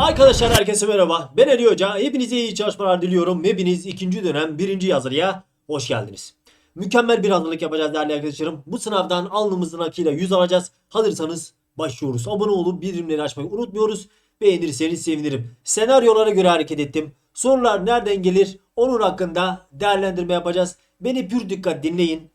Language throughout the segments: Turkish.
Arkadaşlar herkese merhaba. Ben Ali Hoca. Hepinize iyi çalışmalar diliyorum. Hepiniz ikinci dönem birinci yazılıya hoş geldiniz. Mükemmel bir hazırlık yapacağız değerli arkadaşlarım. Bu sınavdan alnımızın akıyla 100 alacağız. Hazırsanız başlıyoruz. Abone olup bildirimleri açmayı unutmuyoruz. Beğenirseniz sevinirim. Senaryolara göre hareket ettim. Sorular nereden gelir? Onun hakkında değerlendirme yapacağız. Beni pür dikkat dinleyin.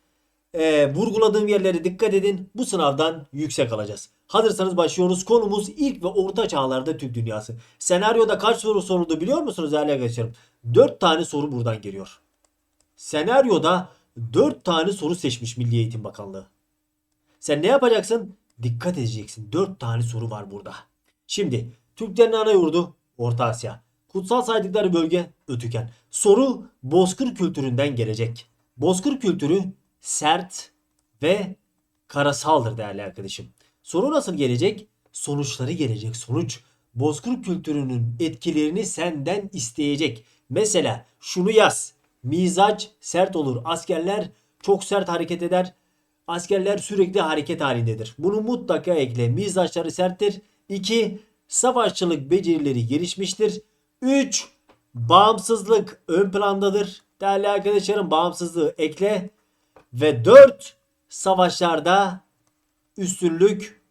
Ee, vurguladığım yerlere dikkat edin. Bu sınavdan yüksek alacağız. Hazırsanız başlıyoruz. Konumuz ilk ve orta çağlarda Türk dünyası. Senaryoda kaç soru soruldu biliyor musunuz değerli arkadaşlarım? 4 tane soru buradan geliyor. Senaryoda 4 tane soru seçmiş Milli Eğitim Bakanlığı. Sen ne yapacaksın? Dikkat edeceksin. 4 tane soru var burada. Şimdi Türklerin ana yurdu Orta Asya. Kutsal saydıkları bölge Ötüken. Soru Bozkır kültüründen gelecek. Bozkır kültürü sert ve karasaldır değerli arkadaşım. Soru nasıl gelecek? Sonuçları gelecek. Sonuç Bozkır kültürünün etkilerini senden isteyecek. Mesela şunu yaz. Mizaç sert olur. Askerler çok sert hareket eder. Askerler sürekli hareket halindedir. Bunu mutlaka ekle. Mizaçları serttir. 2. Savaşçılık becerileri gelişmiştir. 3. Bağımsızlık ön plandadır. Değerli arkadaşlarım bağımsızlığı ekle. Ve 4. Savaşlarda üstünlük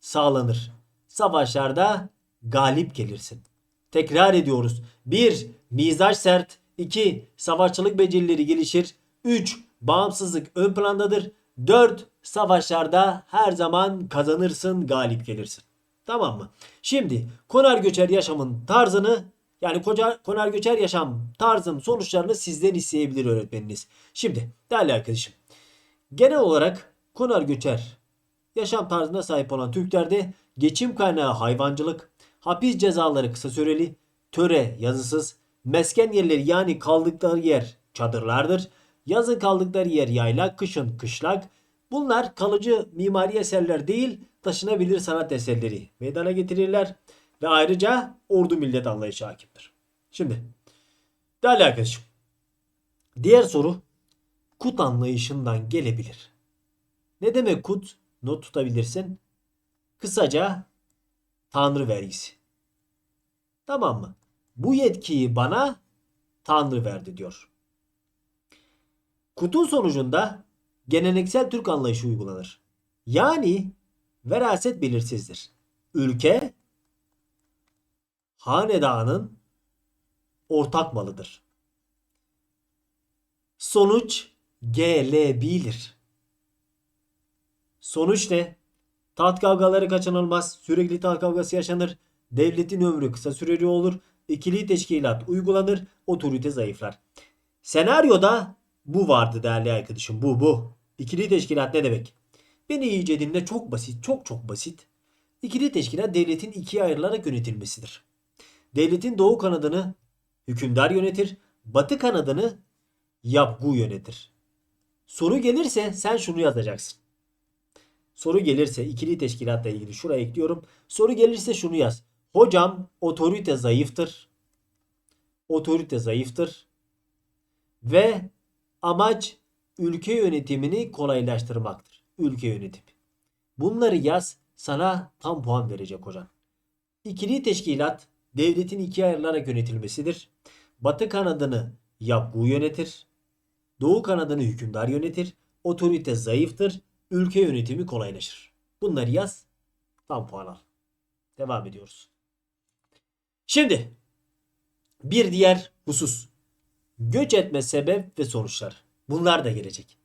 sağlanır. Savaşlarda galip gelirsin. Tekrar ediyoruz. 1. Mizaç sert. 2. Savaşçılık becerileri gelişir. 3. Bağımsızlık ön plandadır. 4. Savaşlarda her zaman kazanırsın, galip gelirsin. Tamam mı? Şimdi konar göçer yaşamın tarzını yani koca, konar göçer yaşam tarzının sonuçlarını sizden isteyebilir öğretmeniniz. Şimdi değerli arkadaşım genel olarak konar göçer yaşam tarzına sahip olan Türklerde geçim kaynağı hayvancılık, hapis cezaları kısa süreli, töre yazısız, mesken yerleri yani kaldıkları yer çadırlardır. Yazın kaldıkları yer yaylak, kışın kışlak. Bunlar kalıcı mimari eserler değil, taşınabilir sanat eserleri meydana getirirler ve ayrıca ordu millet anlayışı hakimdir. Şimdi değerli arkadaşım diğer soru kut anlayışından gelebilir. Ne demek kut? Not tutabilirsin. Kısaca Tanrı vergisi. Tamam mı? Bu yetkiyi bana Tanrı verdi diyor. Kutun sonucunda geleneksel Türk anlayışı uygulanır. Yani veraset belirsizdir. Ülke hanedanın ortak malıdır. Sonuç gelebilir. Sonuç ne? Taht kavgaları kaçınılmaz. Sürekli taht kavgası yaşanır. Devletin ömrü kısa süreli olur. İkili teşkilat uygulanır. Otorite zayıflar. Senaryoda bu vardı değerli arkadaşım. Bu bu. İkili teşkilat ne demek? Beni iyice dinle çok basit. Çok çok basit. İkili teşkilat devletin ikiye ayrılarak yönetilmesidir. Devletin doğu kanadını hükümdar yönetir. Batı kanadını yapgu yönetir. Soru gelirse sen şunu yazacaksın. Soru gelirse ikili teşkilatla ilgili şuraya ekliyorum. Soru gelirse şunu yaz. Hocam otorite zayıftır. Otorite zayıftır. Ve amaç ülke yönetimini kolaylaştırmaktır. Ülke yönetimi. Bunları yaz sana tam puan verecek hocam. İkili teşkilat devletin ikiye ayrılarak yönetilmesidir. Batı kanadını yapgu yönetir. Doğu kanadını hükümdar yönetir. Otorite zayıftır. Ülke yönetimi kolaylaşır. Bunları yaz. Tam puan al. Devam ediyoruz. Şimdi bir diğer husus. Göç etme sebep ve sonuçlar. Bunlar da gelecek.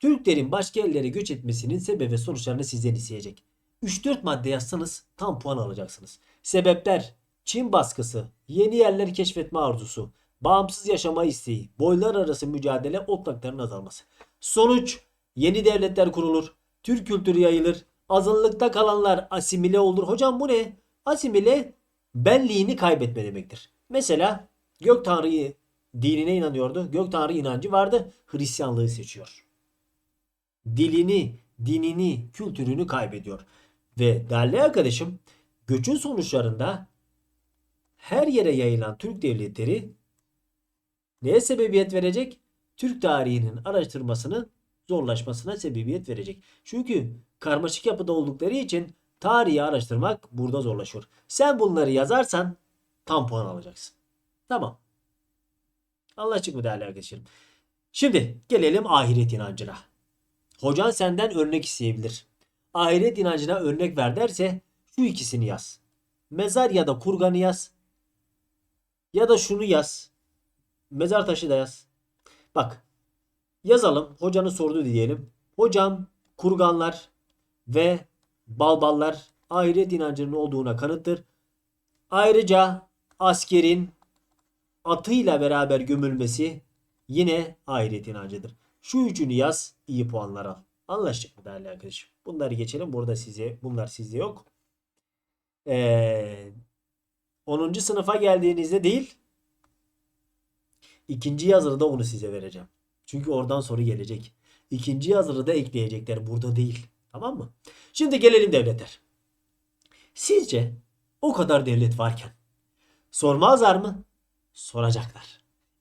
Türklerin başka yerlere göç etmesinin sebep ve sonuçlarını sizden isteyecek. 3-4 madde yazsanız tam puan alacaksınız. Sebepler Çin baskısı, yeni yerler keşfetme arzusu, bağımsız yaşama isteği, boylar arası mücadele, otlakların azalması. Sonuç yeni devletler kurulur, Türk kültürü yayılır, azınlıkta kalanlar asimile olur. Hocam bu ne? Asimile benliğini kaybetme demektir. Mesela gök tanrıyı dinine inanıyordu. Gök tanrı inancı vardı. Hristiyanlığı seçiyor. Dilini, dinini, kültürünü kaybediyor. Ve değerli arkadaşım göçün sonuçlarında her yere yayılan Türk devletleri neye sebebiyet verecek? Türk tarihinin araştırmasının zorlaşmasına sebebiyet verecek. Çünkü karmaşık yapıda oldukları için tarihi araştırmak burada zorlaşıyor. Sen bunları yazarsan tam puan alacaksın. Tamam. Anlaştık mı değerli arkadaşlarım? Şimdi gelelim ahiret inancına. Hocan senden örnek isteyebilir. Ahiret inancına örnek ver derse şu ikisini yaz. Mezar ya da kurganı yaz. Ya da şunu yaz. Mezar taşı da yaz. Bak. Yazalım. Hocanın sordu diyelim. Hocam kurganlar ve balballar ahiret inancının olduğuna kanıttır. Ayrıca askerin atıyla beraber gömülmesi yine ahiret inancıdır. Şu üçünü yaz, iyi puanlar al. Anlaştık mı değerli arkadaşım? Bunları geçelim. Burada size, bunlar sizde yok. Ee, 10. sınıfa geldiğinizde değil, ikinci yazılıda onu size vereceğim. Çünkü oradan soru gelecek. İkinci yazılı da ekleyecekler. Burada değil. Tamam mı? Şimdi gelelim devletler. Sizce o kadar devlet varken sormazlar mı? Soracaklar.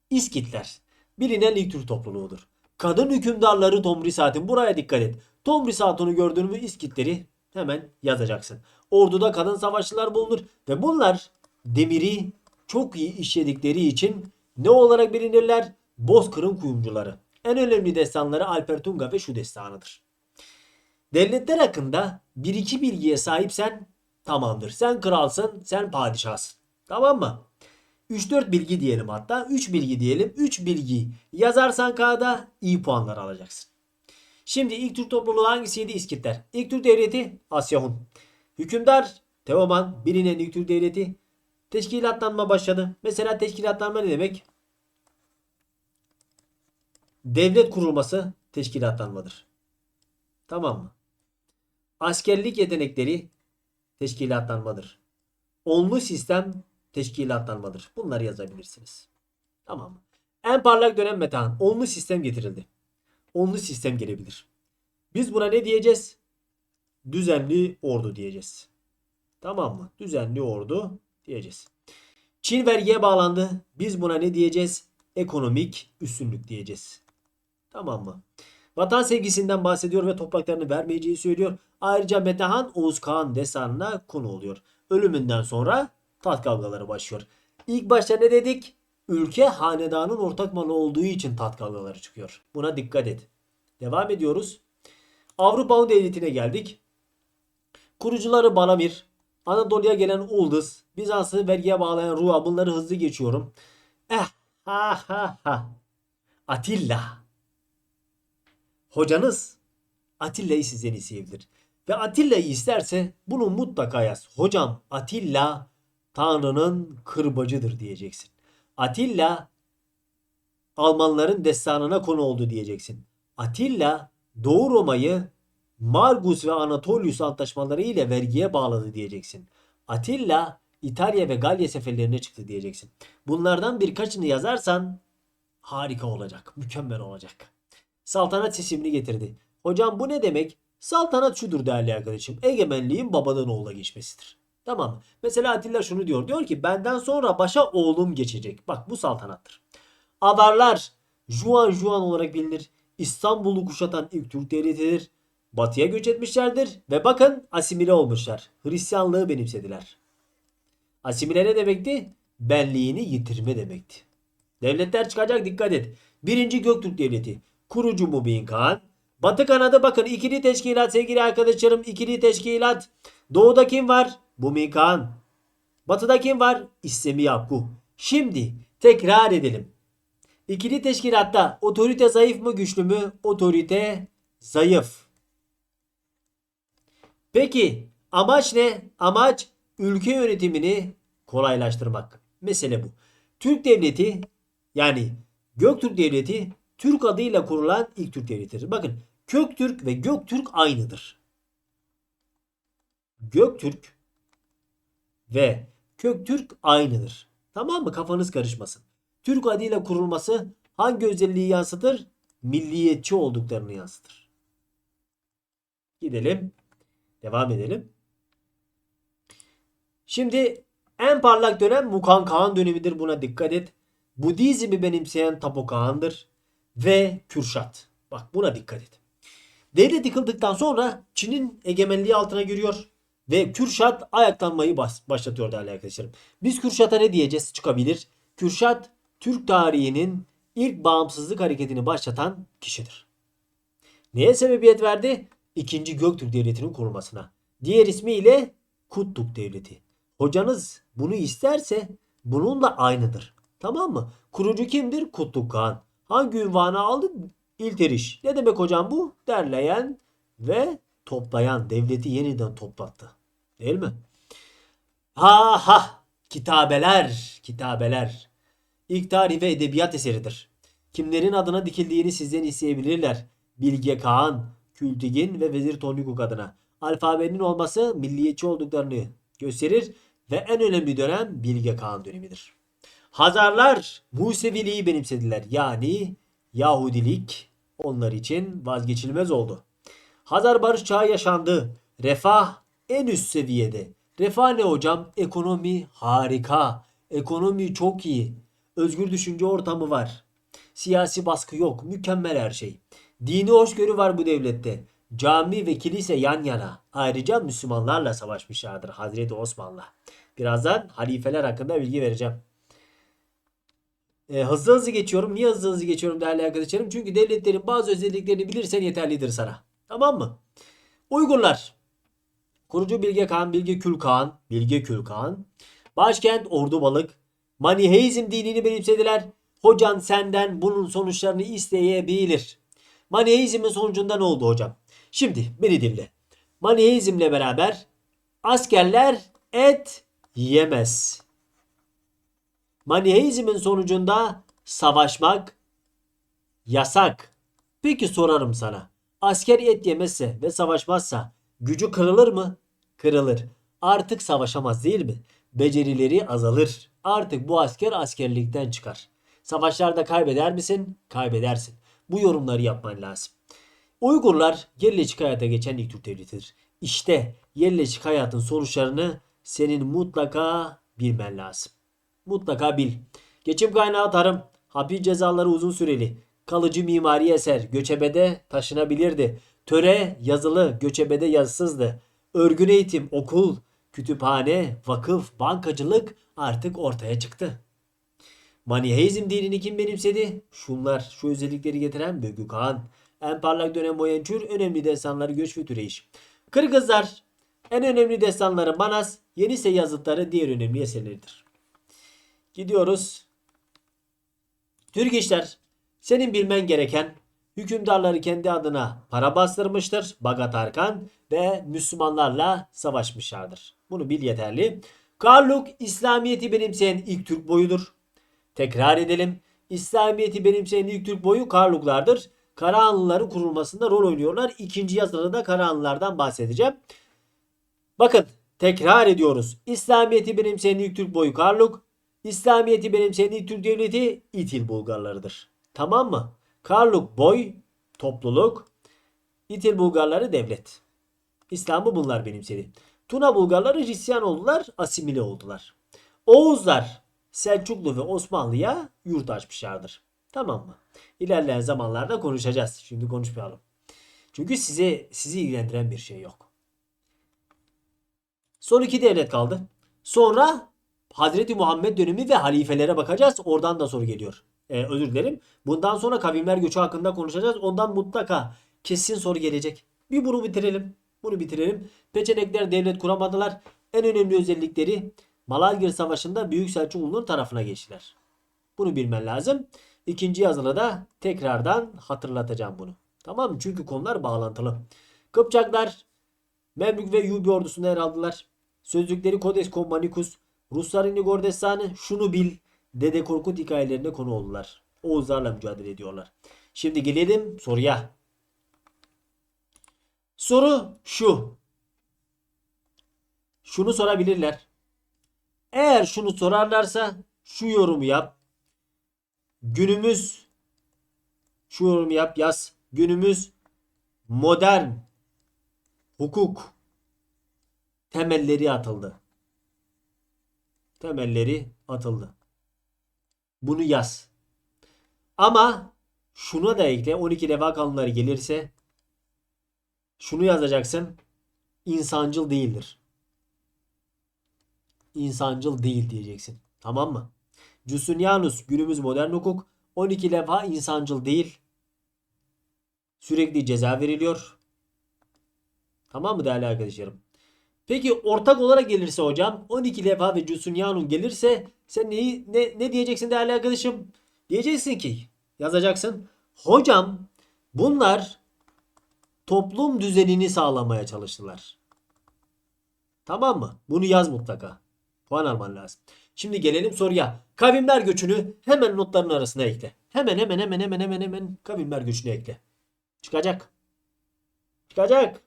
İskitler bilinen ilk Türk topluluğudur. Kadın hükümdarları Tomrisat'ın buraya dikkat et. Tomrisat'ını gördün mü İskitleri hemen yazacaksın. Orduda kadın savaşçılar bulunur ve bunlar demiri çok iyi işledikleri için ne olarak bilinirler? Bozkır'ın kuyumcuları. En önemli destanları Alper Tunga ve şu destanıdır. Devletler hakkında bir iki bilgiye sahipsen tamamdır. Sen kralsın, sen padişahsın. Tamam mı? 3-4 bilgi diyelim hatta. 3 bilgi diyelim. 3 bilgi yazarsan K'da iyi puanlar alacaksın. Şimdi ilk Türk topluluğu hangisiydi? İskitler. İlk Türk devleti Asya Hun. Hükümdar Teoman bilinen ilk Türk devleti teşkilatlanma başladı. Mesela teşkilatlanma ne demek? Devlet kurulması teşkilatlanmadır. Tamam mı? Askerlik yetenekleri teşkilatlanmadır. Onlu sistem teşkilatlanmadır. Bunları yazabilirsiniz. Tamam mı? En parlak dönem Metehan. Onlu sistem getirildi. Onlu sistem gelebilir. Biz buna ne diyeceğiz? Düzenli ordu diyeceğiz. Tamam mı? Düzenli ordu diyeceğiz. Çin vergiye bağlandı. Biz buna ne diyeceğiz? Ekonomik üstünlük diyeceğiz. Tamam mı? Vatan sevgisinden bahsediyor ve topraklarını vermeyeceği söylüyor. Ayrıca Metehan Oğuz Kağan destanına konu oluyor. Ölümünden sonra taht kavgaları başlıyor. İlk başta ne dedik? Ülke hanedanın ortak malı olduğu için taht kavgaları çıkıyor. Buna dikkat et. Devam ediyoruz. Avrupa Devleti'ne geldik. Kurucuları Balamir, Anadolu'ya gelen Uldız, Bizans'ı vergiye bağlayan Rua bunları hızlı geçiyorum. Eh ha ha ha. Atilla. Hocanız Atilla'yı sizden isteyebilir. Ve Atilla'yı isterse bunu mutlaka yaz. Hocam Atilla Tanrı'nın kırbacıdır diyeceksin. Atilla Almanların destanına konu oldu diyeceksin. Atilla Doğu Roma'yı Margus ve Anatolius antlaşmaları ile vergiye bağladı diyeceksin. Atilla İtalya ve Galya seferlerine çıktı diyeceksin. Bunlardan birkaçını yazarsan harika olacak, mükemmel olacak. Saltanat sistemini getirdi. Hocam bu ne demek? Saltanat şudur değerli arkadaşım. Egemenliğin babadan oğula geçmesidir. Tamam? Mesela Atilla şunu diyor. Diyor ki benden sonra başa oğlum geçecek. Bak bu saltanattır. Avarlar Juan Juan olarak bilinir. İstanbul'u kuşatan ilk Türk devletidir. Batıya göç etmişlerdir ve bakın asimile olmuşlar. Hristiyanlığı benimsediler. Asimile ne demekti? Benliğini yitirme demekti. Devletler çıkacak dikkat et. Birinci Göktürk Devleti. Kurucu Mubin Kağan. Batı kanadı bakın ikili teşkilat sevgili arkadaşlarım ikili teşkilat. Doğuda kim var? Mubin Kağan. Batıda kim var? İslemi Yakub. Şimdi tekrar edelim. İkili teşkilatta otorite zayıf mı güçlü mü? Otorite zayıf. Peki amaç ne? Amaç ülke yönetimini kolaylaştırmak. Mesele bu. Türk devleti yani Göktürk devleti Türk adıyla kurulan ilk Türk devletidir. Bakın Köktürk ve Göktürk aynıdır. Göktürk ve Köktürk aynıdır. Tamam mı? Kafanız karışmasın. Türk adıyla kurulması hangi özelliği yansıtır? Milliyetçi olduklarını yansıtır. Gidelim. Devam edelim. Şimdi en parlak dönem Mukan Kağan dönemidir. Buna dikkat et. Budizmi benimseyen Tapo Kağan'dır. Ve Kürşat. Bak buna dikkat et. Devlet yıkıldıktan sonra Çin'in egemenliği altına giriyor. Ve Kürşat ayaklanmayı başlatıyor değerli arkadaşlarım. Biz Kürşat'a ne diyeceğiz çıkabilir? Kürşat Türk tarihinin ilk bağımsızlık hareketini başlatan kişidir. Neye sebebiyet verdi? İkinci Göktürk Devleti'nin kurulmasına. Diğer ismiyle Kutluk Devleti. Hocanız bunu isterse bununla aynıdır. Tamam mı? Kurucu kimdir? Kutluk Kağan. Hangi ünvanı aldı? İlteriş. Ne demek hocam bu? Derleyen ve toplayan. Devleti yeniden toplattı. Değil mi? Ha ha! Kitabeler, kitabeler. İlk tarih ve edebiyat eseridir. Kimlerin adına dikildiğini sizden isteyebilirler. Bilge Kağan, Kültigin ve Vezir Tonlukuk adına. Alfabenin olması milliyetçi olduklarını gösterir ve en önemli dönem Bilge Kağan dönemidir. Hazarlar Museviliği benimsediler. Yani Yahudilik onlar için vazgeçilmez oldu. Hazar barış çağı yaşandı. Refah en üst seviyede. Refah ne hocam? Ekonomi harika. Ekonomi çok iyi. Özgür düşünce ortamı var. Siyasi baskı yok. Mükemmel her şey. Dini hoşgörü var bu devlette. Cami ve kilise yan yana. Ayrıca Müslümanlarla savaşmışlardır Hazreti Osman'la. Birazdan halifeler hakkında bilgi vereceğim. E, hızlı hızlı geçiyorum. Niye hızlı hızlı geçiyorum değerli arkadaşlarım? Çünkü devletlerin bazı özelliklerini bilirsen yeterlidir sana. Tamam mı? Uygurlar. Kurucu Bilge Kağan, Bilge Kül Kağan, Bilge Kül Kağan. Başkent Ordubalık. Maniheizm dinini benimsediler. Hocan senden bunun sonuçlarını isteyebilir. Maniheizmin sonucunda ne oldu hocam? Şimdi beni dinle. Maniheizmle beraber askerler et yemez. Maniheizmin sonucunda savaşmak yasak. Peki sorarım sana. Asker et yemezse ve savaşmazsa gücü kırılır mı? Kırılır. Artık savaşamaz değil mi? Becerileri azalır. Artık bu asker askerlikten çıkar. Savaşlarda kaybeder misin? Kaybedersin. Bu yorumları yapman lazım. Uygurlar yerleşik hayata geçen ilk Türk devletidir. İşte yerleşik hayatın sonuçlarını senin mutlaka bilmen lazım. Mutlaka bil. Geçim kaynağı tarım, hapis cezaları uzun süreli, kalıcı mimari eser, göçebede taşınabilirdi. Töre yazılı, göçebede yazısızdı. Örgün eğitim, okul, kütüphane, vakıf, bankacılık artık ortaya çıktı. Maniheizm dinini kim benimsedi? Şunlar, şu özellikleri getiren Bögü Kağan. En parlak dönem boyunca önemli destanları göç ve türeyiş. Kırgızlar, en önemli destanları Manas, Yenise yazıtları diğer önemli eserleridir. Gidiyoruz. Türk işler. Senin bilmen gereken hükümdarları kendi adına para bastırmıştır. Bagat Arkan ve Müslümanlarla savaşmışlardır. Bunu bil yeterli. Karluk İslamiyet'i benimseyen ilk Türk boyudur. Tekrar edelim. İslamiyet'i benimseyen ilk Türk boyu Karluklardır. Karahanlıların kurulmasında rol oynuyorlar. İkinci yazıda da Karahanlılardan bahsedeceğim. Bakın tekrar ediyoruz. İslamiyet'i benimseyen ilk Türk boyu Karluk. İslamiyet'i benimseyen ilk Türk devleti İtil Bulgarlarıdır. Tamam mı? Karluk boy, topluluk. İtil Bulgarları devlet. İslam'ı bunlar benimsedi. Tuna Bulgarları Hristiyan oldular, asimile oldular. Oğuzlar Selçuklu ve Osmanlı'ya yurt açmışlardır. Tamam mı? İlerleyen zamanlarda konuşacağız. Şimdi konuşmayalım. Çünkü size sizi ilgilendiren bir şey yok. Son iki devlet kaldı. Sonra Hazreti Muhammed dönemi ve halifelere bakacağız. Oradan da soru geliyor. Ee, özür dilerim. Bundan sonra kavimler göçü hakkında konuşacağız. Ondan mutlaka kesin soru gelecek. Bir bunu bitirelim. Bunu bitirelim. Peçenekler devlet kuramadılar. En önemli özellikleri Malazgirt Savaşı'nda Büyük Selçuklu'nun tarafına geçtiler. Bunu bilmen lazım. İkinci yazıda da tekrardan hatırlatacağım bunu. Tamam mı? Çünkü konular bağlantılı. Kıpçaklar Memlük ve Yubi ordusunda yer aldılar. Sözlükleri Kodes Komanikus, Rusların Igor Destanı şunu bil Dede Korkut hikayelerine konu oldular. Oğuzlarla mücadele ediyorlar. Şimdi gelelim soruya. Soru şu. Şunu sorabilirler. Eğer şunu sorarlarsa şu yorumu yap. Günümüz şu yorumu yap yaz. Günümüz modern hukuk temelleri atıldı. Temelleri atıldı. Bunu yaz. Ama şuna da ekle 12 deva kanunları gelirse şunu yazacaksın. İnsancıl değildir. İnsancıl değil diyeceksin. Tamam mı? Justinianus günümüz modern hukuk 12 levha insancıl değil. Sürekli ceza veriliyor. Tamam mı değerli arkadaşlarım? Peki ortak olarak gelirse hocam 12 levha ve Justinianus gelirse sen neyi, ne, ne diyeceksin değerli arkadaşım? Diyeceksin ki yazacaksın. Hocam bunlar toplum düzenini sağlamaya çalıştılar. Tamam mı? Bunu yaz mutlaka. Puan alman lazım. Şimdi gelelim soruya. Kavimler göçünü hemen notların arasına ekle. Hemen hemen hemen hemen hemen hemen kavimler göçünü ekle. Çıkacak. Çıkacak.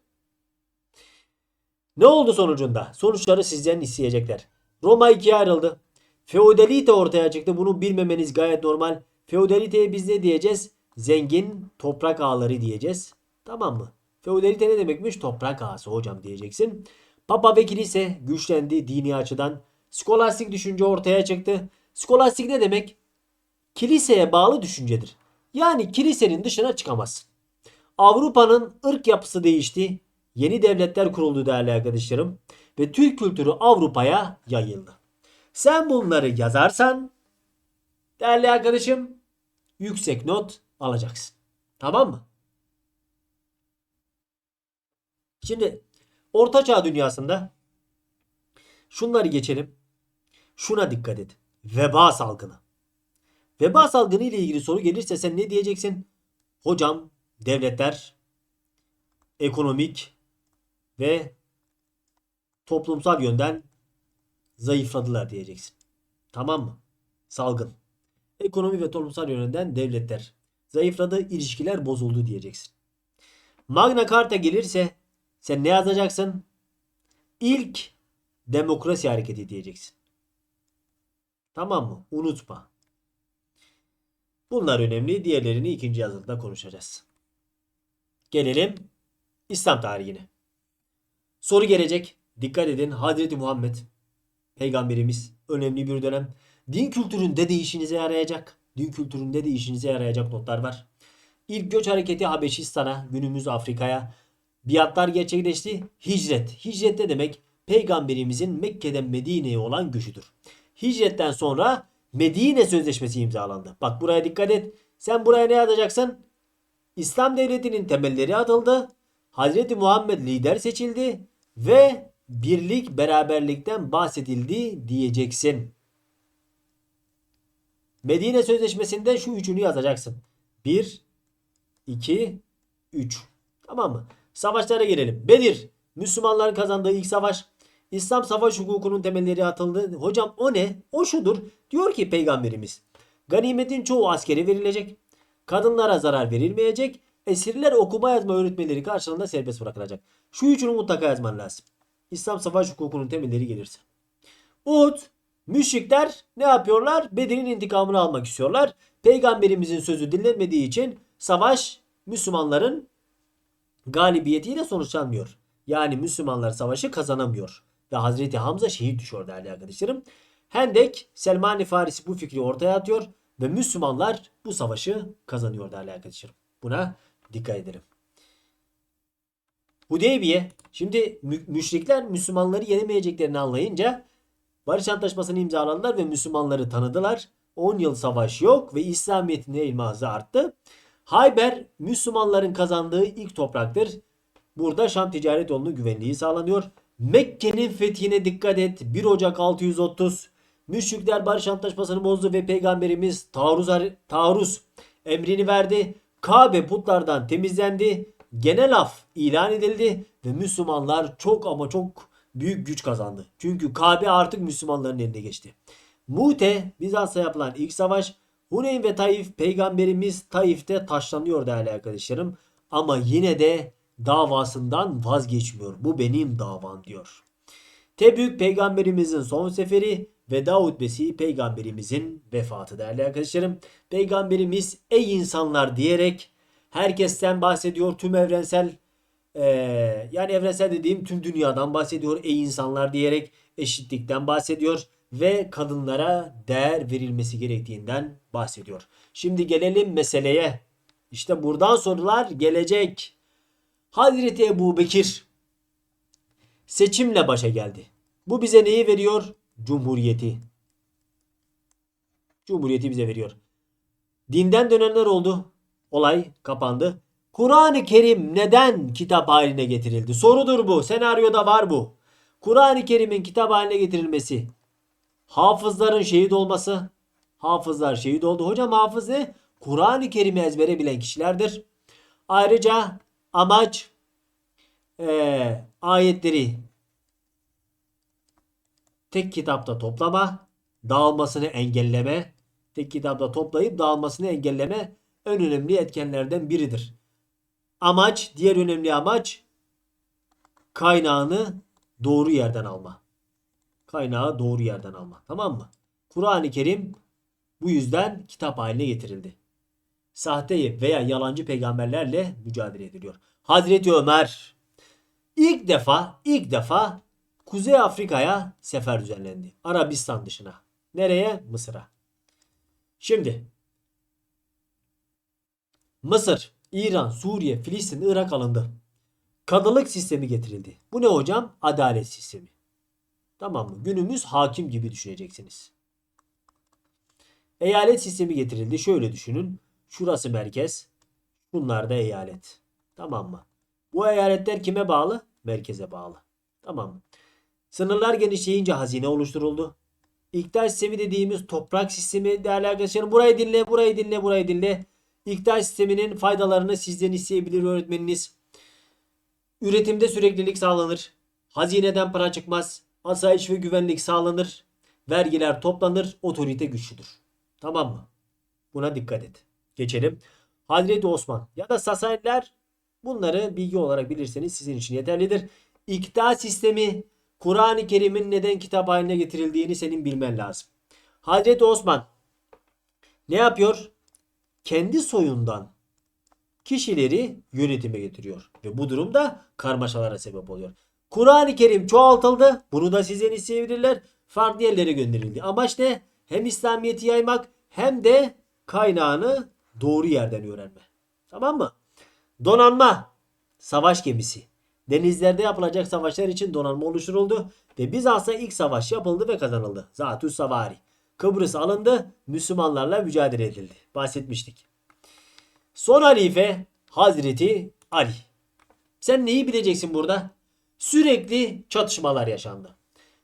Ne oldu sonucunda? Sonuçları sizden isteyecekler. Roma ikiye ayrıldı. Feodalite ortaya çıktı. Bunu bilmemeniz gayet normal. Feodaliteye biz ne diyeceğiz? Zengin toprak ağları diyeceğiz. Tamam mı? Feodalite ne demekmiş? Toprak ağası hocam diyeceksin. Papa ve kilise güçlendi dini açıdan. Skolastik düşünce ortaya çıktı. Skolastik ne demek? Kiliseye bağlı düşüncedir. Yani kilisenin dışına çıkamazsın. Avrupa'nın ırk yapısı değişti. Yeni devletler kuruldu değerli arkadaşlarım. Ve Türk kültürü Avrupa'ya yayıldı. Sen bunları yazarsan değerli arkadaşım yüksek not alacaksın. Tamam mı? Şimdi Orta Çağ dünyasında şunları geçelim. Şuna dikkat et. Veba salgını. Veba salgını ile ilgili soru gelirse sen ne diyeceksin? Hocam devletler ekonomik ve toplumsal yönden zayıfladılar diyeceksin. Tamam mı? Salgın. Ekonomi ve toplumsal yönden devletler zayıfladı, ilişkiler bozuldu diyeceksin. Magna Carta gelirse sen ne yazacaksın? İlk demokrasi hareketi diyeceksin. Tamam mı? Unutma. Bunlar önemli. Diğerlerini ikinci yazılıda konuşacağız. Gelelim İslam tarihine. Soru gelecek. Dikkat edin. Hazreti Muhammed peygamberimiz önemli bir dönem. Din kültüründe de işinize yarayacak. Din kültüründe de işinize yarayacak notlar var. İlk göç hareketi Habeşistan'a, günümüz Afrika'ya biatlar gerçekleşti. Hicret. Hicret ne demek? Peygamberimizin Mekke'den Medine'ye olan göçüdür. Hicretten sonra Medine Sözleşmesi imzalandı. Bak buraya dikkat et. Sen buraya ne yazacaksın? İslam devletinin temelleri atıldı. Hazreti Muhammed lider seçildi ve birlik beraberlikten bahsedildi diyeceksin. Medine Sözleşmesi'nde şu üçünü yazacaksın. 1, 2, 3. Tamam mı? Savaşlara gelelim. Bedir. Müslümanların kazandığı ilk savaş. İslam savaş hukukunun temelleri atıldı. Hocam o ne? O şudur. Diyor ki peygamberimiz. Ganimetin çoğu askeri verilecek. Kadınlara zarar verilmeyecek. Esirler okuma yazma öğretmeleri karşılığında serbest bırakılacak. Şu üçünü mutlaka yazman lazım. İslam savaş hukukunun temelleri gelirse. Uhud. Müşrikler ne yapıyorlar? Bedir'in intikamını almak istiyorlar. Peygamberimizin sözü dinlenmediği için savaş Müslümanların galibiyetiyle sonuçlanmıyor. Yani Müslümanlar savaşı kazanamıyor. Ve Hazreti Hamza şehit düşüyor değerli arkadaşlarım. Hendek Selmani Farisi bu fikri ortaya atıyor ve Müslümanlar bu savaşı kazanıyor değerli arkadaşlarım. Buna dikkat edelim. Hudeybiye şimdi mü- müşrikler Müslümanları yenemeyeceklerini anlayınca barış antlaşmasını imzaladılar ve Müslümanları tanıdılar. 10 yıl savaş yok ve İslamiyet'in eğilme hızı arttı. Hayber Müslümanların kazandığı ilk topraktır. Burada Şam ticaret yolunun güvenliği sağlanıyor. Mekke'nin fethine dikkat et. 1 Ocak 630. Müşrikler barış antlaşmasını bozdu ve peygamberimiz taarruz, taarruz emrini verdi. Kabe putlardan temizlendi. Genel af ilan edildi ve Müslümanlar çok ama çok büyük güç kazandı. Çünkü Kabe artık Müslümanların eline geçti. Mute Bizans'a yapılan ilk savaş Huneyn ve Taif peygamberimiz Taif'te taşlanıyor değerli arkadaşlarım. Ama yine de davasından vazgeçmiyor. Bu benim davam diyor. Tebük peygamberimizin son seferi ve Davud Besi peygamberimizin vefatı değerli arkadaşlarım. Peygamberimiz ey insanlar diyerek herkesten bahsediyor. Tüm evrensel eee, yani evrensel dediğim tüm dünyadan bahsediyor. Ey insanlar diyerek eşitlikten bahsediyor ve kadınlara değer verilmesi gerektiğinden bahsediyor. Şimdi gelelim meseleye. İşte buradan sorular gelecek. Hazreti Ebu Bekir seçimle başa geldi. Bu bize neyi veriyor? Cumhuriyeti. Cumhuriyeti bize veriyor. Dinden dönenler oldu. Olay kapandı. Kur'an-ı Kerim neden kitap haline getirildi? Sorudur bu. Senaryoda var bu. Kur'an-ı Kerim'in kitap haline getirilmesi. Hafızların şehit olması. Hafızlar şehit oldu. Hocam hafız ne? Kur'an-ı Kerim'i ezbere bilen kişilerdir. Ayrıca amaç eee, ayetleri tek kitapta toplama, dağılmasını engelleme, tek kitapta toplayıp dağılmasını engelleme en önemli etkenlerden biridir. Amaç, diğer önemli amaç kaynağını doğru yerden alma. Kaynağı doğru yerden alma. Tamam mı? Kur'an-ı Kerim bu yüzden kitap haline getirildi. Sahte veya yalancı peygamberlerle mücadele ediliyor. Hazreti Ömer ilk defa ilk defa Kuzey Afrika'ya sefer düzenlendi. Arabistan dışına. Nereye? Mısır'a. Şimdi Mısır, İran, Suriye, Filistin, Irak alındı. Kadılık sistemi getirildi. Bu ne hocam? Adalet sistemi. Tamam mı? Günümüz hakim gibi düşüneceksiniz. Eyalet sistemi getirildi. Şöyle düşünün. Şurası merkez. Bunlar da eyalet. Tamam mı? Bu eyaletler kime bağlı? Merkeze bağlı. Tamam mı? Sınırlar genişleyince hazine oluşturuldu. İktidar sistemi dediğimiz toprak sistemi değerli arkadaşlarım. Burayı dinle, burayı dinle, burayı dinle. İktidar sisteminin faydalarını sizden isteyebilir öğretmeniniz. Üretimde süreklilik sağlanır. Hazineden para çıkmaz. Asayiş ve güvenlik sağlanır. Vergiler toplanır. Otorite güçlüdür. Tamam mı? Buna dikkat et. Geçelim. Hazreti Osman ya da Sasaniler bunları bilgi olarak bilirseniz sizin için yeterlidir. İktidar sistemi Kur'an-ı Kerim'in neden kitap haline getirildiğini senin bilmen lazım. Hazreti Osman ne yapıyor? Kendi soyundan kişileri yönetime getiriyor. Ve bu durumda karmaşalara sebep oluyor. Kur'an-ı Kerim çoğaltıldı. Bunu da sizden isteyebilirler. Farklı yerlere gönderildi. Amaç ne? Hem İslamiyet'i yaymak hem de kaynağını doğru yerden öğrenme. Tamam mı? Donanma. Savaş gemisi. Denizlerde yapılacak savaşlar için donanma oluşturuldu ve Bizans'ta ilk savaş yapıldı ve kazanıldı. Zatü Savari. Kıbrıs alındı, Müslümanlarla mücadele edildi. Bahsetmiştik. Son halife Hazreti Ali. Sen neyi bileceksin burada? Sürekli çatışmalar yaşandı.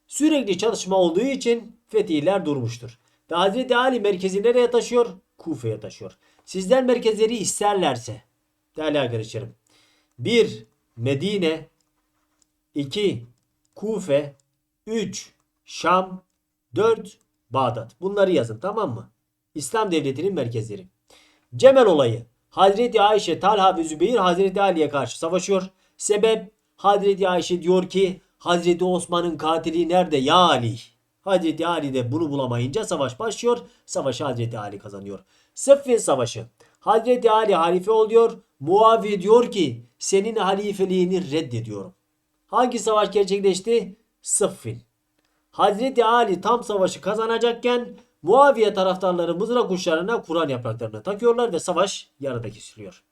Sürekli çatışma olduğu için fetihler durmuştur. Ve Hazreti Ali merkezi nereye taşıyor? Kufe'ye taşıyor. Sizler merkezleri isterlerse değerli arkadaşlarım 1. Medine 2. Kufe 3. Şam 4. Bağdat. Bunları yazın tamam mı? İslam devletinin merkezleri. Cemel olayı. Hazreti Ayşe, Talha ve Zübeyir Hazreti Ali'ye karşı savaşıyor. Sebep Hazreti Ayşe diyor ki Hazreti Osman'ın katili nerede ya Ali? Hazreti Ali de bunu bulamayınca savaş başlıyor. Savaşı Hazreti Ali kazanıyor. Sıffin Savaşı. Hazreti Ali halife oluyor. Muaviye diyor ki senin halifeliğini reddediyorum. Hangi savaş gerçekleşti? Sıffin. Hazreti Ali tam savaşı kazanacakken Muaviye taraftarları mızrak uçlarına Kur'an yapraklarını takıyorlar ve savaş yarıda kesiliyor.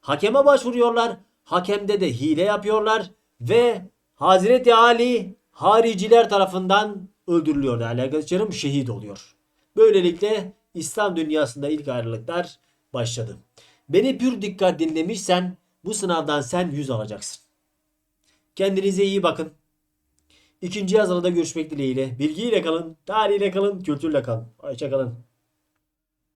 Hakeme başvuruyorlar. Hakemde de hile yapıyorlar ve Hazreti Ali hariciler tarafından öldürülüyor değerli arkadaşlarım şehit oluyor. Böylelikle İslam dünyasında ilk ayrılıklar başladı. Beni pür dikkat dinlemişsen bu sınavdan sen 100 alacaksın. Kendinize iyi bakın. İkinci yazılıda görüşmek dileğiyle. Bilgiyle kalın, tarihle kalın, kültürle kalın. Hoşça kalın.